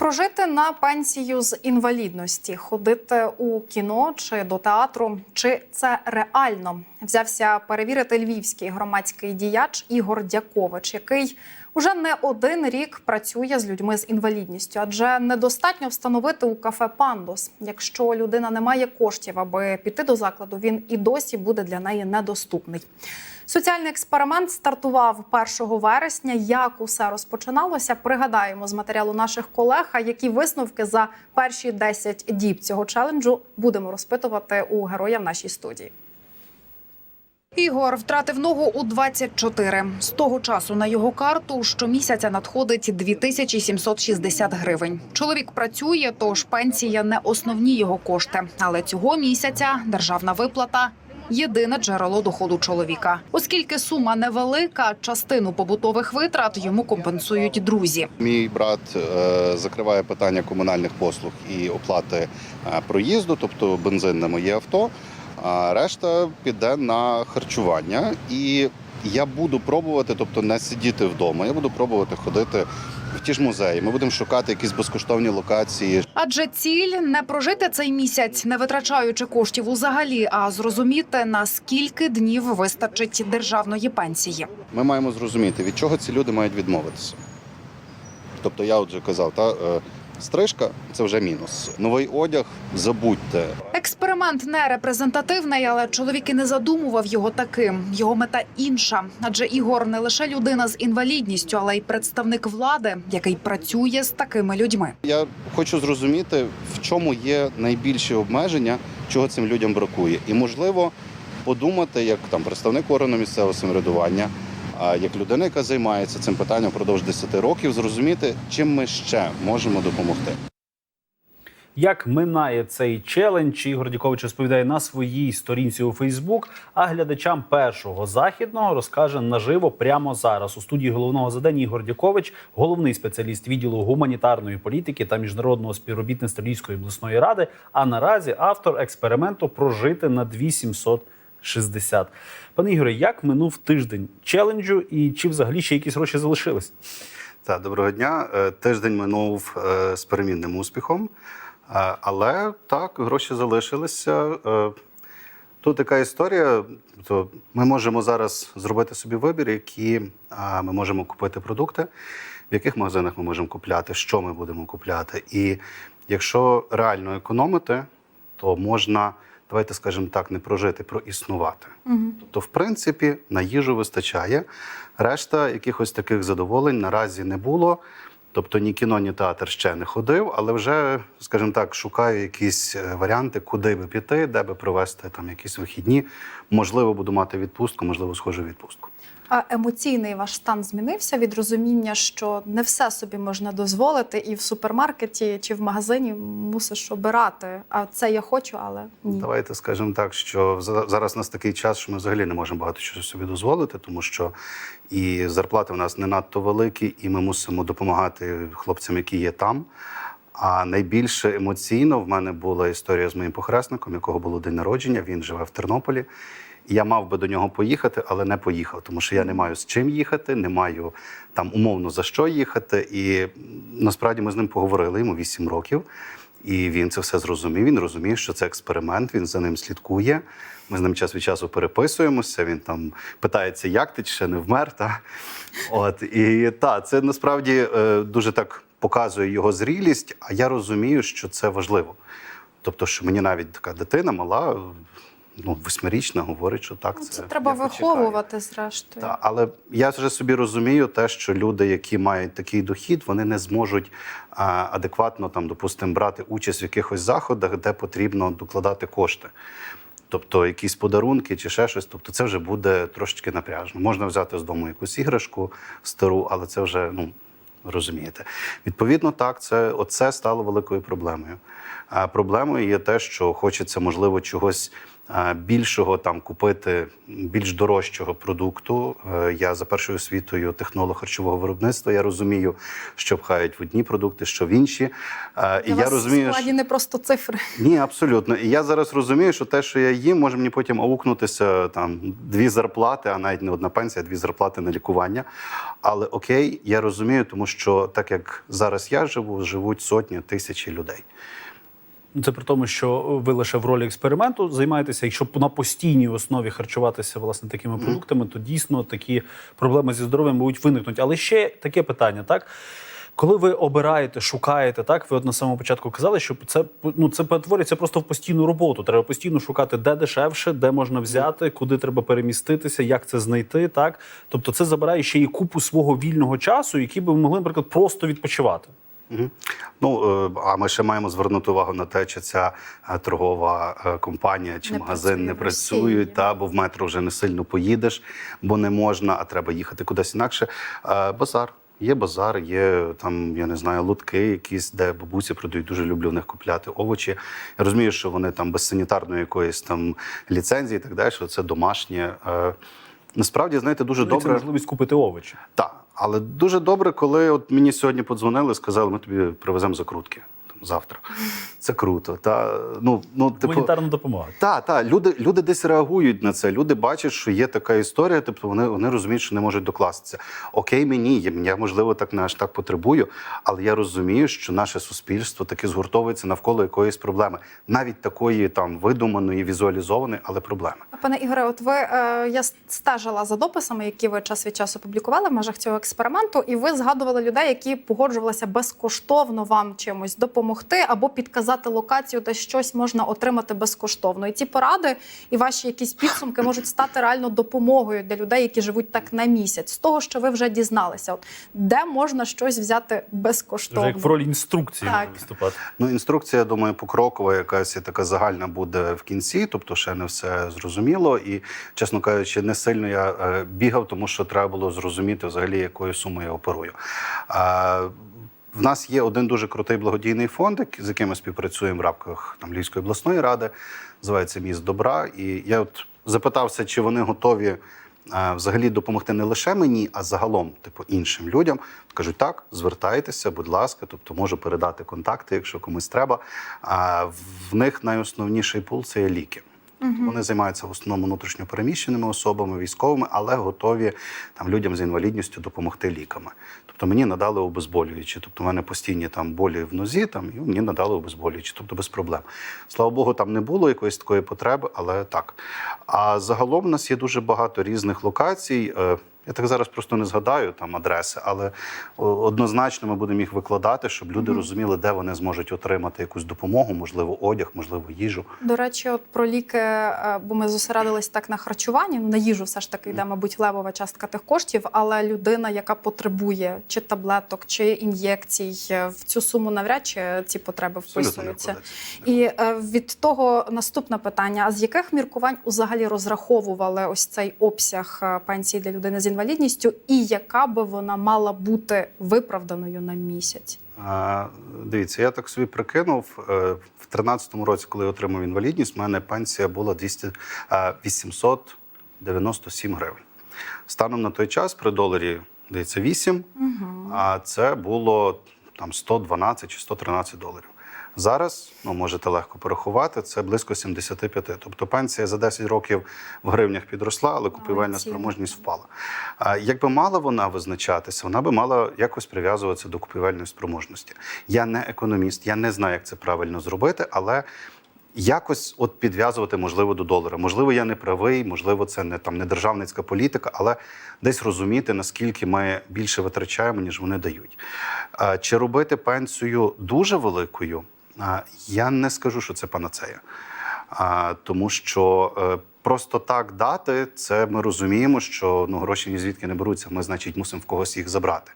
Прожити на пенсію з інвалідності, ходити у кіно чи до театру, чи це реально взявся перевірити львівський громадський діяч Ігор Дякович, який уже не один рік працює з людьми з інвалідністю, адже недостатньо встановити у кафе пандус. Якщо людина не має коштів, аби піти до закладу, він і досі буде для неї недоступний. Соціальний експеримент стартував 1 вересня. Як усе розпочиналося, пригадаємо з матеріалу наших колег. А які висновки за перші 10 діб цього челенджу будемо розпитувати у героя в нашій студії. Ігор втратив ногу у 24. З того часу на його карту щомісяця надходить 2760 гривень. Чоловік працює, тож пенсія не основні його кошти. Але цього місяця державна виплата. Єдине джерело доходу чоловіка, оскільки сума невелика, частину побутових витрат йому компенсують друзі. Мій брат е, закриває питання комунальних послуг і оплати е, проїзду, тобто бензин на моє авто. А решта піде на харчування. І я буду пробувати, тобто не сидіти вдома. Я буду пробувати ходити в ті ж музеї. Ми будемо шукати якісь безкоштовні локації. Адже ціль не прожити цей місяць, не витрачаючи коштів узагалі, а зрозуміти на скільки днів вистачить державної пенсії. Ми маємо зрозуміти, від чого ці люди мають відмовитися. Тобто, я отже казав, та е, стрижка це вже мінус. Новий одяг забудьте. Експеримент не репрезентативний, але чоловік і не задумував його таким. Його мета інша. Адже Ігор не лише людина з інвалідністю, але й представник влади, який працює з такими людьми. Я хочу зрозуміти, в чому є найбільші обмеження, чого цим людям бракує, і можливо подумати, як там представник органу місцевого самоврядування, а як людина, яка займається цим питанням впродовж 10 років, зрозуміти, чим ми ще можемо допомогти. Як минає цей челендж, Ігор Дікович розповідає на своїй сторінці у Фейсбук. А глядачам першого західного розкаже наживо прямо зараз. У студії головного задання Ігор Дікович, головний спеціаліст відділу гуманітарної політики та міжнародного співробітництва Львівської обласної ради. А наразі автор експерименту прожити на 2760. Пане Ігоре, як минув тиждень челенджу, і чи взагалі ще якісь гроші залишились? Так, доброго дня. Е, Тиждень минув е, з перемінним успіхом, Е, але так, гроші залишилися. Тут така історія. То ми можемо зараз зробити собі вибір, які ми можемо купити продукти, в яких магазинах ми можемо купляти, що ми будемо купляти. І якщо реально економити, то можна, давайте скажемо так, не прожити, проіснувати. Тобто, в принципі, на їжу вистачає. Решта якихось таких задоволень наразі не було. Тобто ні кіно, ні театр ще не ходив, але вже, скажімо так, шукаю якісь е, варіанти, куди би піти, де би провести там якісь вихідні. Можливо, буду мати відпустку, можливо, схожу відпустку. А емоційний ваш стан змінився від розуміння, що не все собі можна дозволити, і в супермаркеті чи в магазині мусиш обирати. А це я хочу, але ні. Давайте скажемо так, що за- зараз у нас такий час, що ми взагалі не можемо багато чого собі дозволити, тому що і зарплати в нас не надто великі, і ми мусимо допомагати хлопцям, які є там. А найбільше емоційно в мене була історія з моїм похресником, якого було день народження. Він живе в Тернополі. Я мав би до нього поїхати, але не поїхав, тому що я не маю з чим їхати, не маю там умовно за що їхати. І насправді ми з ним поговорили йому 8 років. І він це все зрозумів. Він розуміє, що це експеримент, він за ним слідкує. Ми з ним час від часу переписуємося. Він там питається, як ти ще не вмер. Та? От і та це насправді е, дуже так показує його зрілість. А я розумію, що це важливо. Тобто, що мені навіть така дитина мала, ну восьмирічна, говорить, що так Ну, це Це треба виховувати зрештою. Та, але я вже собі розумію те, що люди, які мають такий дохід, вони не зможуть а, адекватно там, допустимо, брати участь в якихось заходах, де потрібно докладати кошти. Тобто якісь подарунки чи ще щось. Тобто це вже буде трошечки напряжно. Можна взяти з дому якусь іграшку стару, але це вже ну. Розумієте, відповідно, так це оце стало великою проблемою. Е, Проблемою є те, що хочеться, можливо, чогось більшого там купити, більш дорожчого продукту. Е, Я за першою освітою технолог харчового виробництва. Я розумію, що пхають в одні продукти, що в інші. Е, І я розумію, в складі не просто цифри. ні, абсолютно. І я зараз розумію, що те, що я їм, може мені потім аукнутися там дві зарплати, а навіть не одна пенсія, а дві зарплати на лікування. Але окей, я розумію, тому що так як зараз я живу, живуть сотні тисячі людей. Ну, Це при тому, що ви лише в ролі експерименту займаєтеся. Якщо на постійній основі харчуватися власне такими продуктами, то дійсно такі проблеми зі здоров'ям будуть виникнути. Але ще таке питання, так. Коли ви обираєте, шукаєте, так ви от на самому початку казали, що це ну це перетворюється просто в постійну роботу. Треба постійно шукати, де дешевше, де можна взяти, куди треба переміститися, як це знайти. Так, тобто, це забирає ще і купу свого вільного часу, який би ви могли, наприклад, просто відпочивати. Ну е, а ми ще маємо звернути увагу на те, чи ця е, торгова е, компанія чи Не магазин працює не працюють, та бо в метро вже не сильно поїдеш, бо не можна, а треба їхати кудись інакше. Базар. Є базар, є там, я не знаю, лотки якісь, де бабусі продають. Дуже люблю в них купляти овочі. Я розумію, що вони там без санітарної якоїсь там ліцензії, і так далі, що це домашнє. Насправді, знаєте, дуже і Це добре. можливість купити овочі. Так, але дуже добре, коли от мені сьогодні подзвонили, сказали, ми тобі привеземо закрутки там, завтра. Це круто. Та, ну, ну, типу, Гуманітарна допомога. та, та, люди, люди десь реагують на це. Люди бачать, що є така історія, тобто вони, вони розуміють, що не можуть докластися. Окей, мені я, я можливо так не аж так потребую, але я розумію, що наше суспільство таки згуртовується навколо якоїсь проблеми, навіть такої там видуманої, візуалізованої, але проблеми. Пане Ігоре, от ви е, я стежила за дописами, які ви час від часу публікували в межах цього експерименту, і ви згадували людей, які погоджувалися безкоштовно вам чимось допомогти або підказати локацію, де щось можна отримати безкоштовно. І ці поради і ваші якісь підсумки можуть стати реально допомогою для людей, які живуть так на місяць. З того, що ви вже дізналися, от де можна щось взяти Вже безкоштовно. як в ролі інструкції Так. виступати. Ну, інструкція, я думаю, покрокова, якась і така загальна буде в кінці, тобто ще не все зрозуміло. І, чесно кажучи, не сильно я е, бігав, тому що треба було зрозуміти взагалі, якою сумою я оперую. А, в нас є один дуже крутий благодійний фонд, з яким ми співпрацюємо в рамках там, Львівської обласної ради, називається Міст добра. І я от запитався, чи вони готові е, взагалі допомогти не лише мені, а загалом, типу, іншим людям. Кажуть, так, звертайтеся, будь ласка, тобто можу передати контакти, якщо комусь треба. А в них найосновніший пул це є ліки. Тобто Вони займаються в основному внутрішньопереміщеними особами, військовими, але готові там людям з інвалідністю допомогти ліками. Тобто мені надали обезболюючі. Тобто, в мене постійні там болі в нозі, там і мені надали обезболюючі, тобто без проблем. Слава Богу, там не було якоїсь такої потреби, але так. А загалом у нас є дуже багато різних локацій. Я так зараз просто не згадаю там адреси, але однозначно ми будемо їх викладати, щоб люди розуміли, де вони зможуть отримати якусь допомогу, можливо, одяг, можливо, їжу. До речі, от про ліки, е, бо ми зосередились так на харчуванні, ну, на їжу все ж таки йде, мабуть, левова частка тих коштів, але людина, яка потребує чи таблеток, чи ін'єкцій, е, в цю суму навряд чи ці потреби вписуються. І е, від того наступне питання: а з яких міркувань взагалі розраховували ось цей обсяг пенсії для людини? З інвалідністю, і яка би вона мала бути виправданою на місяць? А, Дивіться, я так собі прикинув. е, В 13-му році, коли я отримав інвалідність, в мене пенсія була 200, е, 897 гривень. Станом на той час при доларі здається 8, а це було там 112 чи 113 доларів. Зараз, ну можете легко порахувати, це близько 75. Тобто пенсія за 10 років в гривнях підросла, але купівельна спроможність впала. А якби мала вона визначатися, вона би мала якось прив'язуватися до купівельної спроможності. Я не економіст, я не знаю, як це правильно зробити, але. Якось от підв'язувати можливо до долара. Можливо, я не правий, можливо, це не там не державницька політика, але десь розуміти, наскільки ми більше витрачаємо, ніж вони дають. Чи робити пенсію дуже великою? Я не скажу, що це панацея. Тому що е, просто так дати, це ми розуміємо, що ну, гроші ні звідки не беруться. Ми, значить, мусимо в когось їх забрати.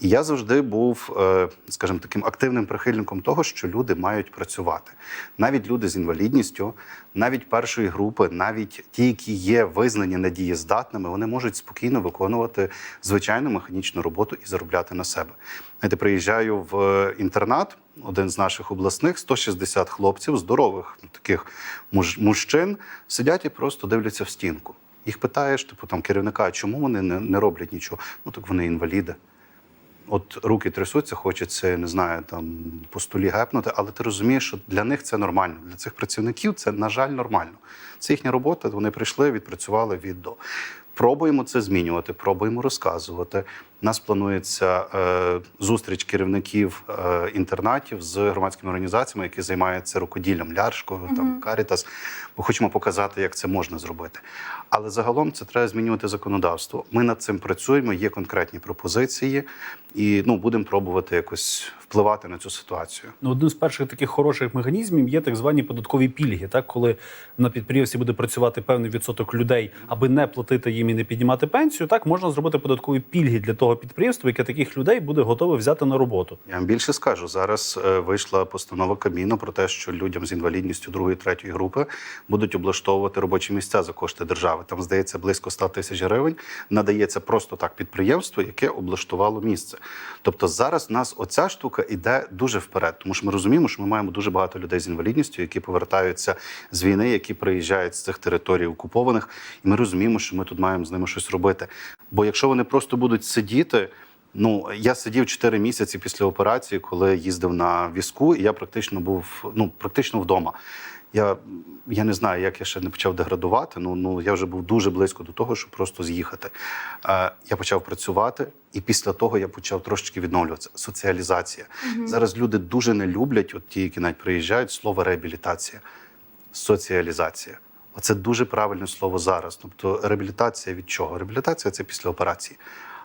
І я завжди був, е, скажімо, таким активним прихильником того, що люди мають працювати. Навіть люди з інвалідністю, навіть першої групи, навіть ті, які є визнані недієздатними, вони можуть спокійно виконувати звичайну механічну роботу і заробляти на себе. Знаєте, приїжджаю в інтернат. Один з наших обласних, 160 хлопців, здорових таких муж, мужчин, сидять і просто дивляться в стінку. Їх питаєш, типу там керівника, чому вони не, не роблять нічого? Ну так вони інваліди. От руки трясуться, хочеться, не знаю, там по столі гепнути, але ти розумієш, що для них це нормально. Для цих працівників це, на жаль, нормально. Це їхня робота. Вони прийшли, відпрацювали від до. Пробуємо це змінювати, пробуємо розказувати. У нас планується е, зустріч керівників е, інтернатів з громадськими організаціями, які займаються рукоділлям Ляршко, там Карітас. Ми хочемо показати, як це можна зробити. Але загалом це треба змінювати законодавство. Ми над цим працюємо, є конкретні пропозиції, і ну будемо пробувати якось впливати на цю ситуацію. Ну, одним з перших таких хороших механізмів є так звані податкові пільги. Так, коли на підприємстві буде працювати певний відсоток людей, аби не платити їм і не піднімати пенсію, так можна зробити податкові пільги для того підприємства, яке таких людей буде готове взяти на роботу. Я вам більше скажу. Зараз е, вийшла постанова Кабміну про те, що людям з інвалідністю другої третьої групи будуть облаштовувати робочі місця за кошти держави. Там здається близько 100 тисяч гривень. Надається просто так підприємство, яке облаштувало місце. Тобто зараз в нас оця штука іде дуже вперед, тому що ми розуміємо, що ми маємо дуже багато людей з інвалідністю, які повертаються з війни, які приїжджають з цих територій окупованих, і ми розуміємо, що ми тут маємо з ними щось робити. Бо якщо вони просто будуть сидіти. Ну, я сидів 4 місяці після операції, коли їздив на візку, і я практично був ну, практично вдома. Я, я не знаю, як я ще не почав деградувати. Ну, ну я вже був дуже близько до того, щоб просто з'їхати. Е, я почав працювати, і після того я почав трошечки відновлюватися. Соціалізація. Зараз люди дуже не люблять, от ті, які навіть приїжджають, слово реабілітація, соціалізація. Оце дуже правильне слово зараз. Тобто реабілітація від чого? Реабілітація це після операції.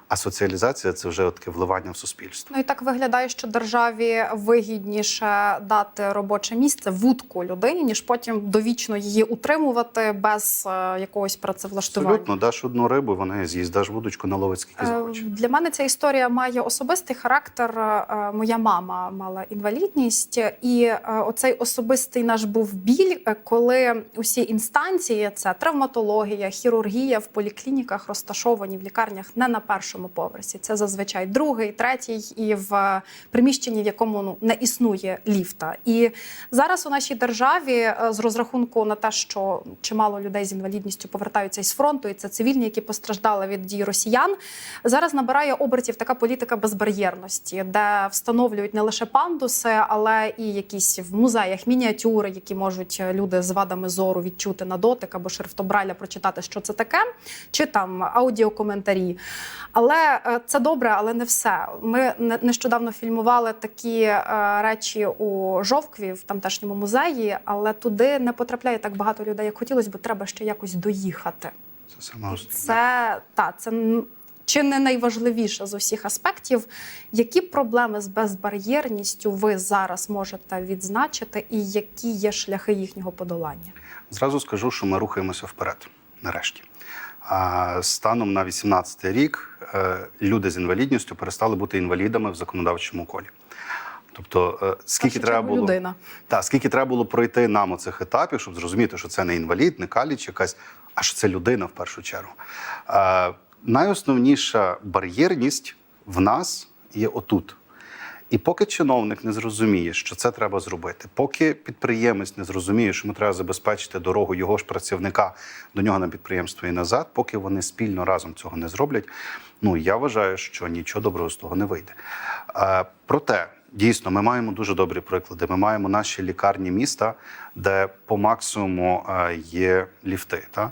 А соціалізація це вже таке вливання в суспільство. Ну і так виглядає, що державі вигідніше дати робоче місце вудку людині, ніж потім довічно її утримувати без е, якогось працевлаштування. Абсолютно, даш одну рибу, вона з'їсть, даш вудочку наловить скільки Е, захоче. Для мене ця історія має особистий характер. Е, Моя мама мала інвалідність, і оцей особистий наш був біль, коли усі інстанції це травматологія, хірургія в поліклініках розташовані в лікарнях не на першому поверсі. Це зазвичай другий, третій, і в е, приміщенні, в якому ну не існує ліфта. І зараз у нашій державі е, з розрахунку на те, що чимало людей з інвалідністю повертаються із фронту, і це цивільні, які постраждали від дій росіян. Зараз набирає обертів така політика безбар'єрності, де встановлюють не лише пандуси, але і якісь в музеях мініатюри, які можуть люди з вадами зору відчути на дотик або шрифтобраля прочитати, що це таке, чи там аудіокоментарі. Але е, це добре, але не все. Ми нещодавно фільмували такі е, речі у Жовкві в тамтешньому музеї, але туди не потрапляє так багато людей, як хотілося, бо треба ще якось доїхати. Це саме. Це та це чи не найважливіше з усіх аспектів. Які проблеми з безбар'єрністю ви зараз можете відзначити, і які є шляхи їхнього подолання? Зразу скажу, що ми рухаємося вперед, нарешті. А станом на 18 рік е, люди з інвалідністю перестали бути інвалідами в законодавчому колі. Тобто, е, скільки треба було людина. та скільки треба було пройти нам оцих етапів, щоб зрозуміти, що це не інвалід, не каліч, якась, а що це людина в першу чергу. Е, найосновніша бар'єрність в нас є отут. І поки чиновник не зрозуміє, що це треба зробити, поки підприємець не зрозуміє, що йому треба забезпечити дорогу його ж працівника до нього на підприємство і назад, поки вони спільно разом цього не зроблять, ну я вважаю, що нічого доброго з того не вийде. Е, проте. Дійсно, ми маємо дуже добрі приклади. Ми маємо наші лікарні міста, де по максимуму е, є ліфти. Та?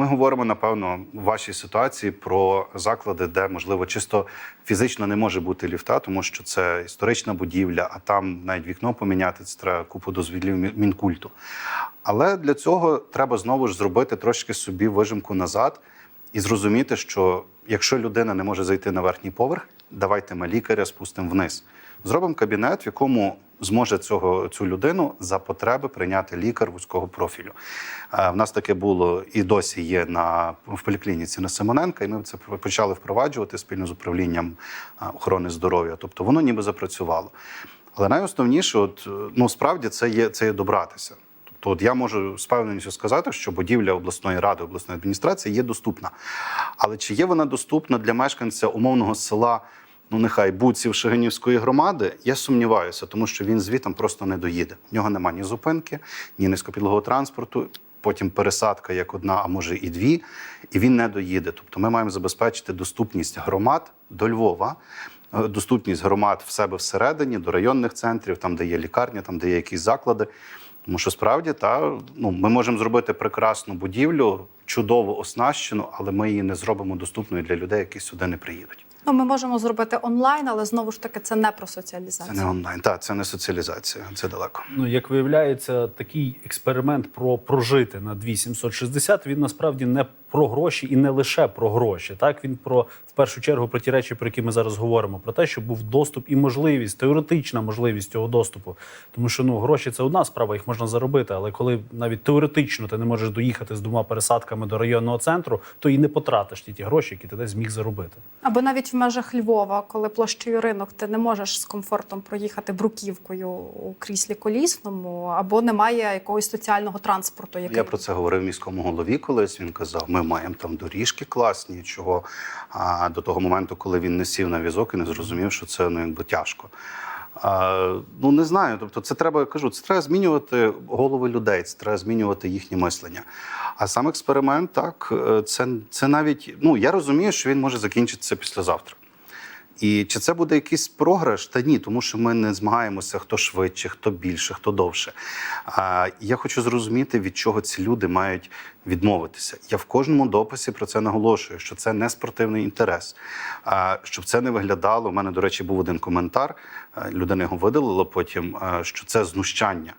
Ми говоримо, напевно, в вашій ситуації про заклади, де, можливо, чисто фізично не може бути ліфта, тому що це історична будівля, а там навіть вікно поміняти, це треба купу дозвілів мінкульту. Але для цього треба знову ж зробити трошки собі вижимку назад і зрозуміти, що якщо людина не може зайти на верхній поверх, давайте ми лікаря спустимо вниз. Зробимо кабінет, в якому зможе цього цю людину за потреби прийняти лікар вузького профілю. Е, В нас таке було і досі є на в поліклініці на Симоненка, і ми це почали впроваджувати спільно з управлінням е, охорони здоров'я. Тобто воно ніби запрацювало. Але найосновніше, от е, ну справді це є це є добратися. Тобто, от я можу з певністю сказати, що будівля обласної ради, обласної адміністрації є доступна. Але чи є вона доступна для мешканця умовного села ну нехай буців Шегинівської громади, я сумніваюся, тому що він звітом просто не доїде. В нього немає ні зупинки, ні низькопідлого транспорту. Потім пересадка як одна, а може і дві, і він не доїде. Тобто ми маємо забезпечити доступність громад до Львова, е, доступність громад в себе всередині, до районних центрів, там, де є лікарня, там, де є якісь заклади. Тому що справді та ну ми можемо зробити прекрасну будівлю, чудово оснащену, але ми її не зробимо доступною для людей, які сюди не приїдуть. Ну, ми можемо зробити онлайн, але знову ж таки це не про Це не онлайн. Так, це не соціалізація, це далеко. Ну, як виявляється, такий експеримент про прожити на 2760, він насправді не про гроші і не лише про гроші. Так він про в першу чергу про ті речі, про які ми зараз говоримо, про те, щоб був доступ і можливість, теоретична можливість цього доступу. Тому що ну гроші це одна справа, їх можна заробити. Але коли навіть теоретично ти не можеш доїхати з двома пересадками до районного центру, то і не потратиш ті ті гроші, які ти десь зміг заробити. Або навіть в межах Львова, коли площею ринок ти не можеш з комфортом проїхати бруківкою у кріслі колісному, або немає якогось соціального транспорту, який Я про це говорив міському голові колись. Він казав: ми маємо там доріжки класні, чого а, до того моменту, коли він не сів на візок і не зрозумів, що це ну якби тяжко. Ну не знаю. Тобто, це треба я кажу, це треба змінювати голови людей, це треба змінювати їхнє мислення. А сам експеримент, так, е, це, це навіть ну я розумію, що він може закінчитися післязавтра. І чи це буде якийсь програш? Та ні, тому що ми не змагаємося, хто швидше, хто більше, хто довше. А я хочу зрозуміти, від чого ці люди мають відмовитися. Я в кожному дописі про це наголошую, що це не спортивний інтерес. А щоб це не виглядало. У мене, до речі, був один коментар. е, Людина його видалила потім, е, що це знущання.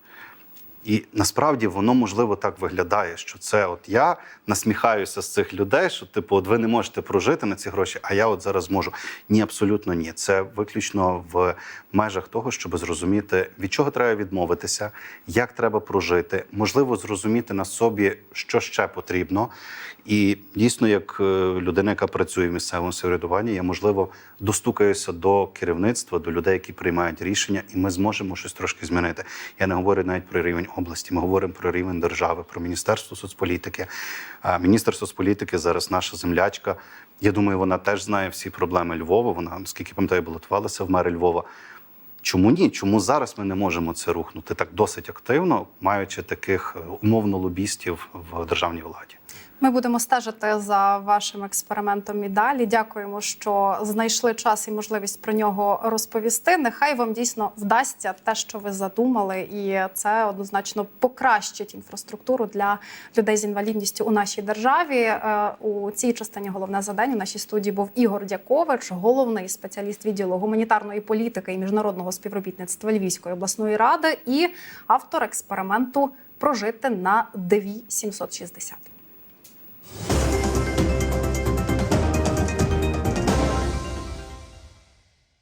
І насправді воно можливо так виглядає, що це от я насміхаюся з цих людей, що типу, от ви не можете прожити на ці гроші, а я от зараз можу. Ні, абсолютно ні. Це виключно в межах того, щоб зрозуміти, від чого треба відмовитися, як треба прожити, можливо, зрозуміти на собі, що ще потрібно. І дійсно, як е, людина, яка працює в місцевому самоврядуванні, я можливо достукаюся до керівництва, до людей, які приймають рішення, і ми зможемо щось трошки змінити. Я не говорю навіть про рівень області. Ми говоримо про рівень держави, про міністерство соцполітики. Міністр соцполітики зараз наша землячка. Я думаю, вона теж знає всі проблеми Львова. Вона, наскільки пам'ятаю, балотувалася в мери Львова. Чому ні? Чому зараз ми не можемо це рухнути так досить активно, маючи таких е, умовно лобістів в державній владі? Ми будемо стежити за вашим експериментом і далі. Дякуємо, що знайшли час і можливість про нього розповісти. Нехай вам дійсно вдасться те, що ви задумали, і це однозначно покращить інфраструктуру для людей з інвалідністю у нашій державі. Е, У цій частині головне завдання в нашій студії був Ігор Дякович, головний спеціаліст відділу гуманітарної політики і міжнародного співробітництва Львівської обласної ради і автор експерименту прожити на ДВІ 760.